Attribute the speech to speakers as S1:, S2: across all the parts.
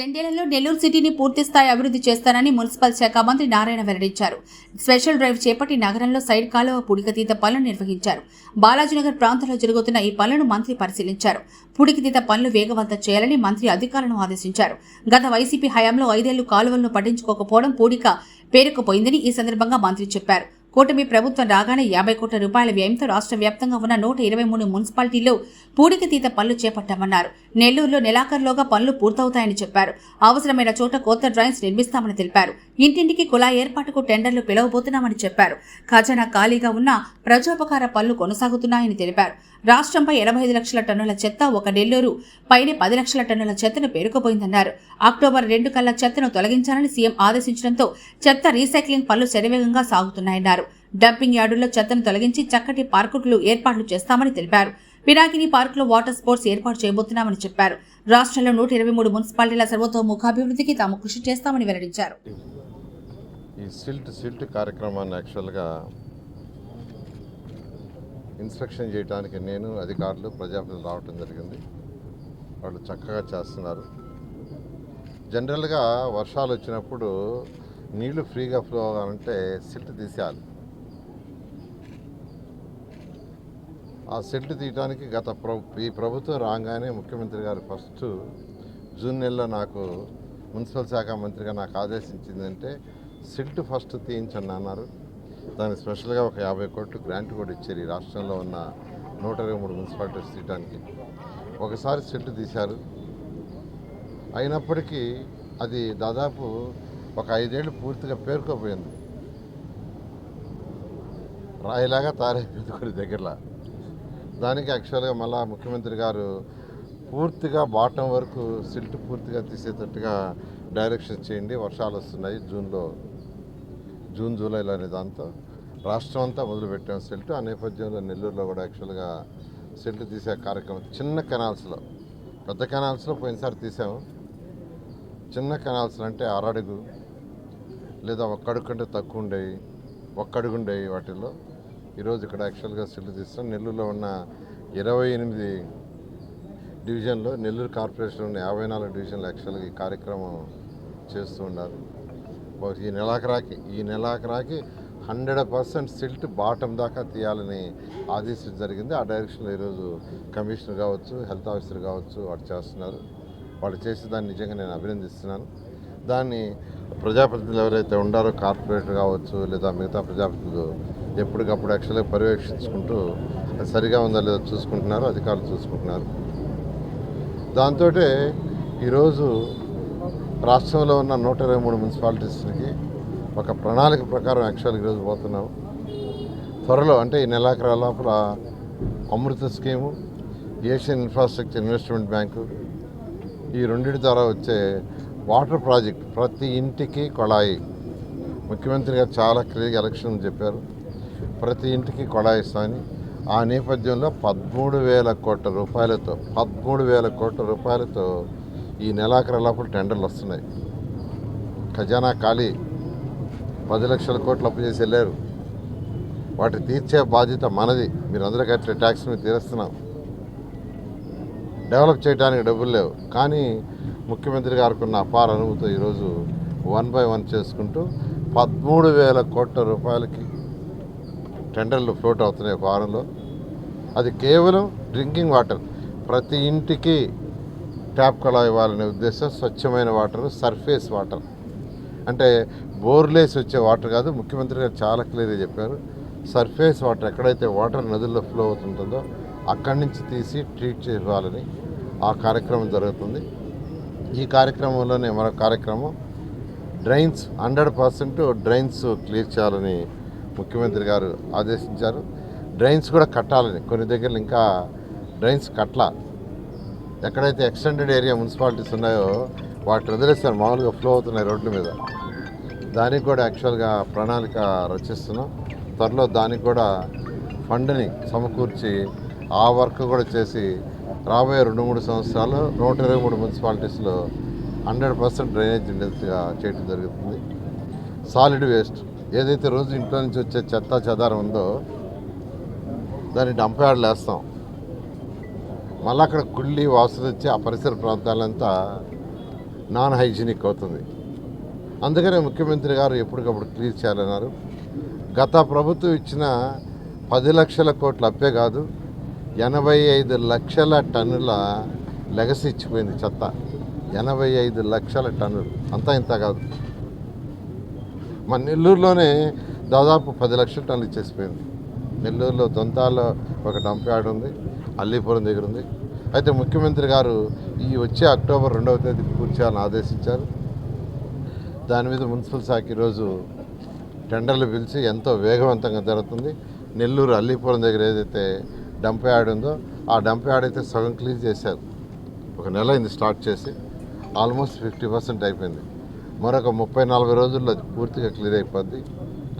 S1: రెండేళ్ళలో నెల్లూరు సిటీని పూర్తి స్థాయి అభివృద్ధి చేస్తానని మున్సిపల్ శాఖ మంత్రి నారాయణ వెల్లడించారు. స్పెషల్ డ్రైవ్ చేపట్టి నగరంలో సైడ్ కాలువ పుడికతీత పనులు నిర్వహించారు. బాలాజీనగర్ ప్రాంతంలో జరుగుతున్న ఈ పనులను మంత్రి పరిశీలించారు. పుడికతీత పనులు వేగవంతం చేయాలని మంత్రి అధికారులను ఆదేశించారు. గత వైసీపీ హయాంలో ఐదేళ్ళు కాలువలను పట్టించుకోకపోవడం పూడిక పేరుకుపోయిందని ఈ సందర్భంగా మంత్రి చెప్పారు. కూటమి ప్రభుత్వం రాగానే యాభై కోట్ల రూపాయల వ్యయంతో రాష్ట్ర వ్యాప్తంగా ఉన్న నూట ఇరవై మూడు మున్సిపాలిటీల్లో పూడికతీత పనులు చేపట్టామన్నారు. నెల్లూరులో నెలాఖరులోగా పనులు పూర్తవుతాయని చెప్పారు. అవసరమైన చోట కొత్త డ్రాయింగ్స్ నిర్మిస్తామని తెలిపారు. ఇంటింటికి కుళాయి ఏర్పాటుకు టెండర్లు పిలవబోతున్నామని చెప్పారు. ఖజానా ఖాళీగా ఉన్న ప్రజోపకార పనులు కొనసాగుతున్నాయని తెలిపారు. రాష్ట్రంపై ఎనభై ఐదు లక్షల టన్నుల చెత్త ఒక నెల్లూరు పైనే పది లక్షల టన్నుల చెత్తను పేరుకుపోయిందన్నారు. అక్టోబర్ రెండు కల్లా చెత్తను తొలగించాలని సీఎం ఆదేశించడంతో చెత్త రీసైక్లింగ్ పనులు శరవేగంగా సాగుతున్నాయన్నారు. డంపింగ్ యార్డుల్లో చెత్తను తొలగించి చక్కటి పార్కులు ఏర్పాట్లు చేస్తామని తెలిపారు. పినాకిని పార్కులో వాటర్ స్పోర్ట్స్ ఏర్పాటు చేయబోతున్నామని చెప్పారు. రాష్ట్రంలో నూట ఇరవై మూడు మున్సిపాలిటీల సర్వతోముఖాభివృద్ధికి తాము కృషి చేస్తామని వెల్లడించారు.
S2: ఈ సిల్ట్ సిల్ట్ కార్యక్రమాన్ని యాక్చువల్గా ఇన్స్పెక్షన్ చేయడానికి నేను అధికారులు ప్రజాప్రతినిధులు రావటం జరిగింది. వాళ్ళు చక్కగా చేస్తున్నారు. జనరల్గా వర్షాలు వచ్చినప్పుడు నీళ్ళు ఫ్రీగా ఫ్లో అవ్వాలంటే సిల్ట్ తీసేయాలి. ఆ సిల్ట్ తీయడానికి గత ఈ ప్రభుత్వం రాగానే ముఖ్యమంత్రి గారు ఫస్ట్ జూన్ నెలలో నాకు మున్సిపల్ శాఖ మంత్రిగా నాకు ఆదేశించిందంటే సిల్ట్ ఫస్ట్ తీయించండి అన్నారు. దానికి స్పెషల్గా ఒక యాభై కోట్లు గ్రాంట్ కూడా ఇచ్చారు ఈ రాష్ట్రంలో ఉన్న నూట ఇరవై మూడు మున్సిపాలిటీస్ తీయడానికి ఒకసారి సిల్ట్ తీశారు. అయినప్పటికీ అది దాదాపు ఒక ఐదేళ్ళు పూర్తిగా పేరుకోపోయింది. రాయిలాగా తయారైపోయింది కొన్ని దగ్గరలో. దానికి యాక్చువల్గా మళ్ళా ముఖ్యమంత్రి గారు పూర్తిగా బాటం వరకు సిల్ట్ పూర్తిగా తీసేటట్టుగా డైరెక్షన్ చేయండి వర్షాలు వస్తున్నాయి జూన్లో జూన్ జూలైలో అనే దాంతో రాష్ట్రం అంతా మొదలుపెట్టాం సెల్ట్. ఆ నేపథ్యంలో నెల్లూరులో కూడా యాక్చువల్గా సెల్ట్ తీసే కార్యక్రమం చిన్న కెనాల్స్లో పెద్ద కెనాల్స్లో పోయినసారి తీసాము. చిన్న కెనాల్స్ అంటే అరడుగు లేదా ఒక్కడుగు కంటే తక్కువ ఉండేవి ఒక్కడుగు ఉండేవి వాటిల్లో. ఈరోజు ఇక్కడ యాక్చువల్గా సెల్ట్ తీస్తాం. నెల్లూరులో ఉన్న ఇరవై ఎనిమిది డివిజన్లో నెల్లూరు కార్పొరేషన్ ఉన్న యాభై నాలుగు డివిజన్లు యాక్చువల్గా ఈ కార్యక్రమం చేస్తూ ఉన్నారు. ఈ నెలాఖరాకి ఈ నెలాఖరాకి హండ్రెడ్ పర్సెంట్ సిల్ట్ బాటం దాకా తీయాలని ఆదేశం జరిగింది. ఆ డైరెక్షన్లో ఈరోజు కమిషనర్ కావచ్చు హెల్త్ ఆఫీసర్ కావచ్చు వాడు చేస్తున్నారు. వాళ్ళు చేసే దాన్ని నిజంగా నేను అభినందిస్తున్నాను. దాన్ని ప్రజాప్రతినిధులు ఎవరైతే ఉండారో కార్పొరేటర్ కావచ్చు లేదా మిగతా ప్రజాప్రతినిధులు ఎప్పటికప్పుడు యాక్చువల్గా పర్యవేక్షించుకుంటూ అది సరిగా ఉందా లేదో చూసుకుంటున్నారు అధికారులు చూసుకుంటున్నారు. దాంతో ఈరోజు రాష్ట్రంలో ఉన్న నూట ఇరవై మూడు మున్సిపాలిటీస్కి ఒక ప్రణాళిక ప్రకారం యాక్చువల్గా ఈరోజు పోతున్నాం. త్వరలో అంటే ఈ నెలాఖరు లోపల Amrut scheme Asian infrastructure investment bank ఈ రెండింటి ద్వారా వచ్చే వాటర్ ప్రాజెక్ట్ ప్రతి ఇంటికి కొళాయి. ముఖ్యమంత్రి గారు చాలా క్లియర్గా ఎలక్షన్ చెప్పారు. ప్రతి ఇంటికి కొళాయి ఇస్తామని. ఆ నేపథ్యంలో పదమూడు వేల కోట్ల రూపాయలతో పదమూడు వేల కోట్ల రూపాయలతో ఈ నెలాఖరు లోపల టెండర్లు వస్తున్నాయి. ఖజానా ఖాళీ పది లక్షల కోట్లు అప్పు చేసి వెళ్ళారు. వాటి తీర్చే బాధ్యత మనది. మీరు అందరూ కట్టే ట్యాక్స్ మీద తీరుస్తున్నాం. డెవలప్ చేయడానికి డబ్బులు లేవు. కానీ ముఖ్యమంత్రి గారికి ఉన్న అపార అనుభూతితో ఈరోజు వన్ బై వన్ చేసుకుంటూ పదమూడు వేల కోట్ల రూపాయలకి టెండర్లు ఫ్లోట్ అవుతున్నాయి ఒక వారంలో. అది కేవలం డ్రింకింగ్ వాటర్. ప్రతి ఇంటికి ట్యాప్ కళా ఇవ్వాలనే ఉద్దేశం స్వచ్ఛమైన వాటర్ సర్ఫేస్ వాటర్ అంటే బోర్లేసి వచ్చే వాటర్ కాదు ముఖ్యమంత్రి గారు చాలా క్లియర్గా చెప్పారు. సర్ఫేస్ వాటర్ ఎక్కడైతే వాటర్ నదుల్లో ఫ్లో అవుతుంటుందో అక్కడి నుంచి తీసి ట్రీట్ చేయాలని ఆ కార్యక్రమం జరుగుతుంది. ఈ కార్యక్రమంలోనే మరో కార్యక్రమం drains hundred percent drains clear చేయాలని ముఖ్యమంత్రి గారు ఆదేశించారు. డ్రైన్స్ కూడా కట్టాలని కొన్ని దగ్గరలు ఇంకా డ్రైన్స్ కట్ల ఎక్కడైతే ఎక్స్టెండెడ్ ఏరియా మున్సిపాలిటీస్ ఉన్నాయో వాటిని వదిలేస్తారు మామూలుగా ఫ్లో అవుతున్నాయి రోడ్ల మీద. దానికి కూడా యాక్చువల్గా ప్రణాళిక రచిస్తున్నాం. త్వరలో దానికి కూడా ఫండ్ని సమకూర్చి ఆ వర్క్ కూడా చేసి రాబోయే రెండు మూడు సంవత్సరాలు నూట ఇరవై మూడు మున్సిపాలిటీస్లో హండ్రెడ్ పర్సెంట్ డ్రైనేజ్ ఇండస్ట్రీగా చేయడం జరుగుతుంది. సాలిడ్ వేస్ట్ ఏదైతే రోజు ఇంట్లో నుంచి వచ్చే చెత్త చెదారం ఉందో దాన్ని డంప్ యార్డ్లు వేస్తాం. మళ్ళీ అక్కడ కుళ్ళి వాసన వచ్చి ఆ పరిసర ప్రాంతాలంతా నాన్ హైజీనిక్ అవుతుంది. అందుకనే ముఖ్యమంత్రి గారు ఎప్పటికప్పుడు క్లియర్ చేయాలన్నారు. గత ప్రభుత్వం ఇచ్చిన పది లక్షల కోట్ల అప్పే కాదు ఎనభై ఐదు లక్షల టన్నుల లెగసి ఇచ్చిపోయింది చెత్త. ఎనభై ఐదు లక్షల టన్నులు. అంతా ఇంత కాదు. మన నెల్లూరులోనే దాదాపు పది లక్షల టన్నులు ఇచ్చేసిపోయింది. నెల్లూరులో దొంతాల్లో ఒక డంప్ యార్డ్ ఉంది అల్లీపురం దగ్గర ఉంది. అయితే ముఖ్యమంత్రి గారు ఈ వచ్చే అక్టోబర్ రెండవ తేదీ పూర్తి చేయాలని ఆదేశించారు. దాని మీద మున్సిపల్ శాఖ ఈరోజు టెండర్లు పిలిచి ఎంతో వేగవంతంగా జరుగుతుంది. నెల్లూరు అల్లీపురం దగ్గర ఏదైతే డంప్ యార్డ్ ఉందో ఆ డంప్ యార్డ్ అయితే సగం క్లీన్ చేశారు. ఒక నెల అయింది స్టార్ట్ చేసి ఆల్మోస్ట్ ఫిఫ్టీ పర్సెంట్ అయిపోయింది. మరొక ముప్పై నలభై రోజుల్లో పూర్తిగా క్లియర్ అయిపోద్ది.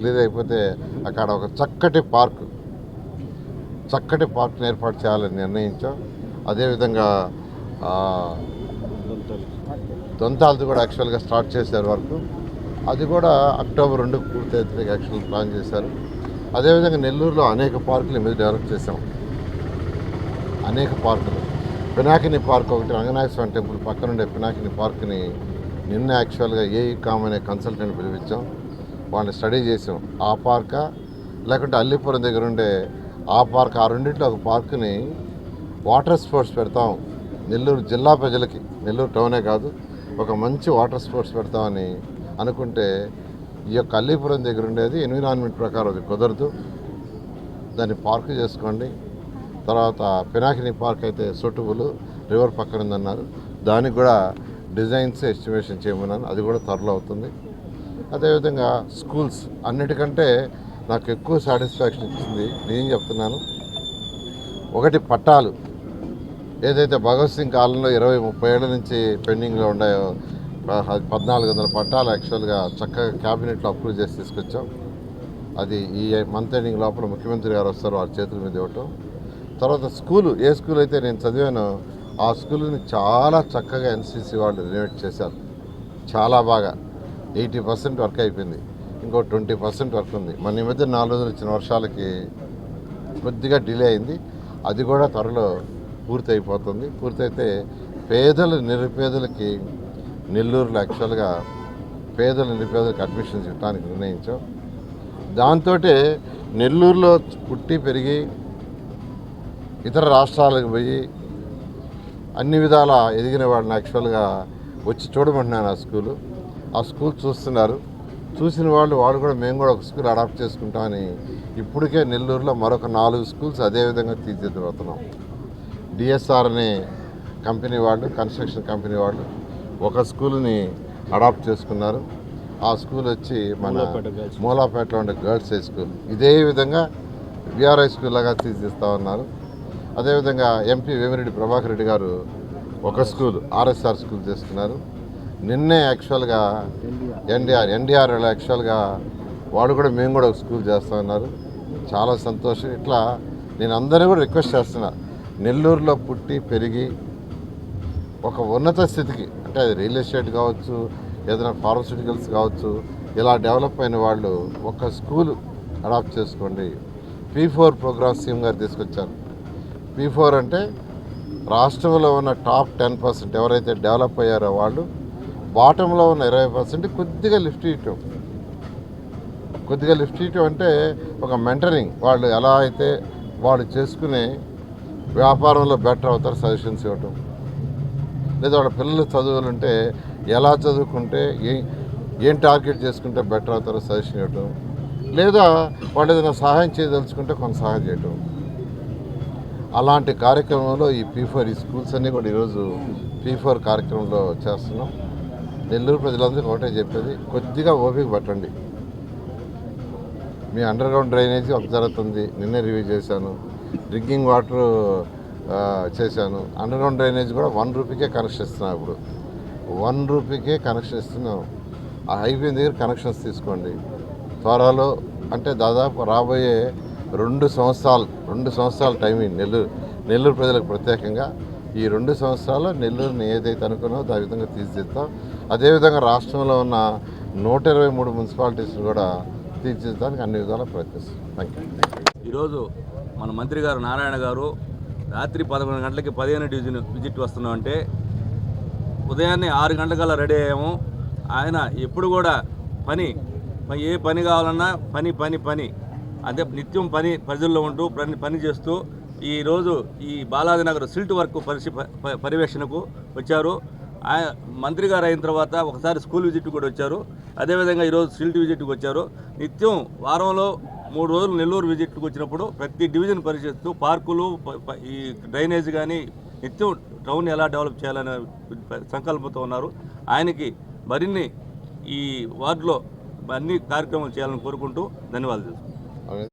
S2: క్లియర్ అయిపోతే అక్కడ ఒక చక్కటి పార్క్ చక్కటి పార్క్ని ఏర్పాటు చేయాలని నిర్ణయించాం. అదేవిధంగా దొంతాలది కూడా యాక్చువల్గా స్టార్ట్ చేశారు వరకు. అది కూడా అక్టోబర్ రెండు పూర్తి యాక్చువల్ ప్లాన్ చేశారు. అదేవిధంగా నెల్లూరులో అనేక పార్కులు మీద డెవలప్ చేశాం. అనేక పార్కులు. పినాకిని పార్క్ ఒకటి రంగనాథ స్వామి టెంపుల్ పక్కనుండే పినాకిని పార్క్ని నిన్న యాక్చువల్గా ఏ కామ్ అనే కన్సల్టెంట్ పిలిపించాం. వాళ్ళని స్టడీ చేసాం. ఆ పార్కా లేకుంటే అల్లిపురం దగ్గర ఉండే ఆ పార్క్ ఆ రెండింటిలో ఒక పార్క్ని వాటర్ స్పోర్ట్స్ పెడతాం. నెల్లూరు జిల్లా ప్రజలకి నెల్లూరు టౌనే కాదు ఒక మంచి వాటర్ స్పోర్ట్స్ పెడతామని అనుకుంటే ఈ యొక్క అల్లీపురం దగ్గర ఉండేది ఎన్విరాన్మెంట్ ప్రకారం అది కుదరదు. దాన్ని పార్క్ చేసుకోండి. తర్వాత పినాకిని పార్క్ అయితే సూటబుల్ రివర్ పక్కన ఉందన్నారు. దానికి కూడా డిజైన్స్ ఎస్టిమేషన్ చేయమన్నాను. అది కూడా త్వరలో అవుతుంది. అదేవిధంగా స్కూల్స్ అన్నిటికంటే నాకు ఎక్కువ సాటిస్ఫాక్షన్ ఇచ్చింది నేను చెప్తున్నాను. ఒకటి పట్టాలు. ఏదైతే భగత్ సింగ్ కాలంలో ఇరవై ముప్పై ఏళ్ళ నుంచి పెండింగ్లో ఉన్నాయో పద్నాలుగు వందల పట్టాలు యాక్చువల్గా చక్కగా క్యాబినెట్లో అప్రూవ్ చేసి తీసుకొచ్చాం. అది ఈ మంత్ ఎండింగ్ లోపల ముఖ్యమంత్రి గారు వస్తారు వారి చేతుల మీద ఇవ్వటం. తర్వాత స్కూలు ఏ స్కూల్ అయితే నేను చదివానో ఆ స్కూల్ని చాలా చక్కగా ఎన్సీసీ వాళ్ళు రినోవేట్ చేశారు. చాలా బాగా. ఎయిటీ పర్సెంట్ వర్క్ అయిపోయింది. ఇంకో ట్వంటీ పర్సెంట్ వర్క్ ఉంది. మన ఈ మధ్య నాలుగు రోజులు ఇచ్చిన వర్షాలకి కొద్దిగా డిలే అయింది. అది కూడా త్వరలో పూర్తి అయిపోతుంది పూర్తయితే పేదలు నిరుపేదలకి నెల్లూరులో యాక్చువల్గా పేదల నిరుపేదలకు అడ్మిషన్స్ ఇవ్వడానికి నిర్ణయించాం. దాంతో నెల్లూరులో పుట్టి పెరిగి ఇతర రాష్ట్రాలకు పోయి అన్ని విధాల ఎదిగిన వాళ్ళని యాక్చువల్గా వచ్చి చూడమంటున్నాను ఆ స్కూలు. ఆ స్కూల్ చూస్తున్నారు. చూసిన వాళ్ళు వాళ్ళు కూడా మేము కూడా ఒక స్కూల్ అడాప్ట్ చేసుకుంటామని ఇప్పటికే నెల్లూరులో మరొక నాలుగు స్కూల్స్ అదేవిధంగా తీర్చిదిద్దుతున్నాం. డిఎస్ఆర్ అనే కంపెనీ వాళ్ళు కన్స్ట్రక్షన్ కంపెనీ వాళ్ళు ఒక స్కూల్ని అడాప్ట్ చేసుకున్నారు. ఆ స్కూల్ వచ్చి మన మూలాపేటలో ఉండే గర్ల్స్ హై స్కూల్. ఇదే విధంగా బీఆర్ఐ స్కూల్ లాగా తీర్చిదిస్తా ఉన్నారు. అదేవిధంగా ఎంపీ వేమిరెడ్డి ప్రభాకర్ రెడ్డి గారు ఒక స్కూల్ ఆర్ఎస్ఆర్ స్కూల్ చేస్తున్నారు. నిన్నే యాక్చువల్గా ఎన్డీఆర్ ఎన్డీఆర్ యాక్చువల్గా వాడు కూడా మేము కూడా ఒక స్కూల్ చేస్తా ఉన్నారు చాలా సంతోషం. ఇట్లా నేను అందరినీ కూడా రిక్వెస్ట్ చేస్తున్నా. నెల్లూరులో పుట్టి పెరిగి ఒక ఉన్నత స్థితికి అంటే అది రియల్ ఎస్టేట్ కావచ్చు ఏదైనా ఫార్మస్యూటికల్స్ కావచ్చు ఇలా డెవలప్ అయిన వాళ్ళు ఒక స్కూల్ అడాప్ట్ చేసుకోండి. పీ ఫోర్ ప్రోగ్రామ్ సీఎం గారు తీసుకొచ్చారు. పీ ఫోర్ అంటే రాష్ట్రంలో ఉన్న టాప్ టెన్ పర్సెంట్ ఎవరైతే డెవలప్ అయ్యారో వాళ్ళు బాటంలో ఉన్న ఇరవై పర్సెంట్ కొద్దిగా లిఫ్ట్ ఇవ్వటం కొద్దిగా లిఫ్ట్ ఇవ్వటం అంటే ఒక మెంటరింగ్ వాళ్ళు ఎలా అయితే వాళ్ళు చేసుకునే వ్యాపారంలో బెటర్ అవుతారు సజెషన్స్ ఇవ్వటం. లేదా వాళ్ళ పిల్లలు చదువులుంటే ఎలా చదువుకుంటే ఏ ఏం టార్గెట్ చేసుకుంటే బెటర్ అవుతారో సజెషన్ ఇవ్వటం. లేదా వాళ్ళు ఏదైనా సహాయం చేయదలుచుకుంటే కొంత సహాయం చేయటం. అలాంటి కార్యక్రమంలో ఈ పీ ఫోర్ ఈ స్కూల్స్ అన్నీ కూడా ఈరోజు పీ ఫోర్ కార్యక్రమంలో చేస్తున్నాం. నెల్లూరు ప్రజలందరికీ ఒకటే చెప్పేది కొద్దిగా ఓపిక పట్టండి. మీ అండర్ గ్రౌండ్ డ్రైనేజీ ఒక జరుగుతుంది నిన్నే రివ్యూ చేశాను డ్రింకింగ్ వాటర్ చేశాను. అండర్ గ్రౌండ్ డ్రైనేజ్ కూడా వన్ రూపీకే కనెక్షన్ ఇస్తున్నాం ఇప్పుడు. వన్ రూపీకే కనెక్షన్ ఇస్తున్నాం ఆ హైవే దగ్గర కనెక్షన్స్ తీసుకోండి. త్వరలో అంటే దాదాపు రాబోయే రెండు సంవత్సరాలు రెండు సంవత్సరాల టైమింగ్ నెల్లూరు నెల్లూరు ప్రజలకు ప్రత్యేకంగా ఈ రెండు సంవత్సరాలు నెల్లూరుని ఏదైతే అనుకున్నామో ఆ విధంగా తీర్చిదిద్దాం. అదేవిధంగా రాష్ట్రంలో ఉన్న నూట ఇరవై మూడు మున్సిపాలిటీస్ కూడా తీర్చిదానికి అన్ని విధాలా ప్రయత్నిస్తాం థ్యాంక్ యూ
S3: ఈరోజు మన మంత్రి గారు నారాయణ గారు రాత్రి పదకొండు గంటలకి పదిహేను డివిజన్ విజిట్ వస్తున్నామంటే ఉదయాన్నే ఆరు గంటలకల్లా రెడీ అయ్యాము. ఆయన ఎప్పుడు కూడా పని ఏ పని కావాలన్నా పని పని పని. అదే నిత్యం పని ప్రజల్లో ఉంటూ పని పని చేస్తూ ఈరోజు ఈ బాలాజీ నగర్ సిల్ట్ వర్క్ పరిశీ పర్యవేక్షణకు వచ్చారు. మంత్రి గారు అయిన తర్వాత ఒకసారి స్కూల్ విజిట్ కూడా వచ్చారు. అదేవిధంగా ఈరోజు సిల్ట్ విజిట్కి వచ్చారు. నిత్యం వారంలో మూడు రోజులు నెల్లూరు విజిట్కి వచ్చినప్పుడు ప్రతి డివిజన్ పరిశీలిస్తూ పార్కులు ఈ డ్రైనేజ్ కానీ నిత్యం టౌన్ ఎలా డెవలప్ చేయాలనే సంకల్పంతో ఉన్నారు. ఆయనకి మరిన్ని ఈ వార్డులో అన్ని కార్యక్రమాలు చేయాలని కోరుకుంటూ ధన్యవాదాలు